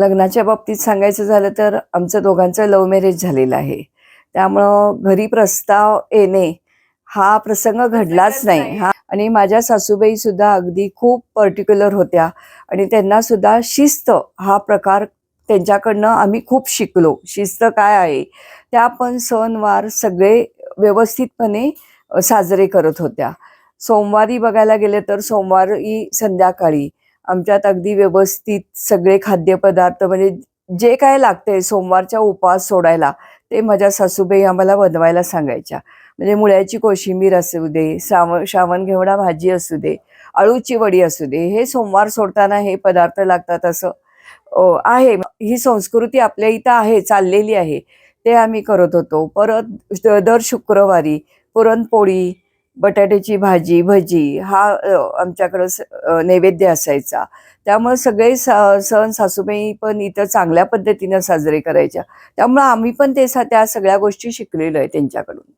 लग्नाच्या बाबतीत सांगायचं झालं तर आमचं दोघांचं लव्ह मॅरेज झालेलं आहे. त्यामुळं घरी प्रस्ताव येणे हा प्रसंग घडलाच नाही. हा आणि माझ्या सासूबाई सुद्धा अगदी खूप पर्टिक्युलर होत्या आणि त्यांना सुद्धा शिस्त हा प्रकार त्यांच्याकडनं आम्ही खूप शिकलो. शिस्त काय आहे? त्या पण सणवार सगळे व्यवस्थितपणे साजरे करत होत्या. सोमवारी बघायला गेले तर सोमवारी संध्याकाळी आमच्यात अगदी व्यवस्थित सगळे खाद्यपदार्थ म्हणजे जे काय लागते सोमवारच्या उपवास सोडायला ते माझ्या सासूबाई आम्हाला बनवायला सांगायच्या. म्हणजे मुळ्याची कोशिंबीर असू दे श्रावण श्रावण घेवडा भाजी असू दे अळूची वडी असू दे हे सोमवार सोडताना हे पदार्थ लागतात असं आहे. ही संस्कृती आपल्या इथं आहे चाललेली आहे ते आम्ही करत होतो. परत द- दर शुक्रवारी पुरणपोळी बटाट्याची भाजी भजी हा आमच्याकडं नैवेद्य असायचा. त्यामुळे सगळे स- सण सासूबाई पण इथं चांगल्या पद्धतीनं साजरे करायच्या. त्यामुळे आम्ही पण ते सा- त्या सगळ्या गोष्टी शिकलेलो आहे त्यांच्याकडून.